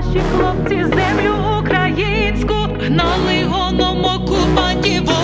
Наші хлопці землю українську гнали гоном окупантів.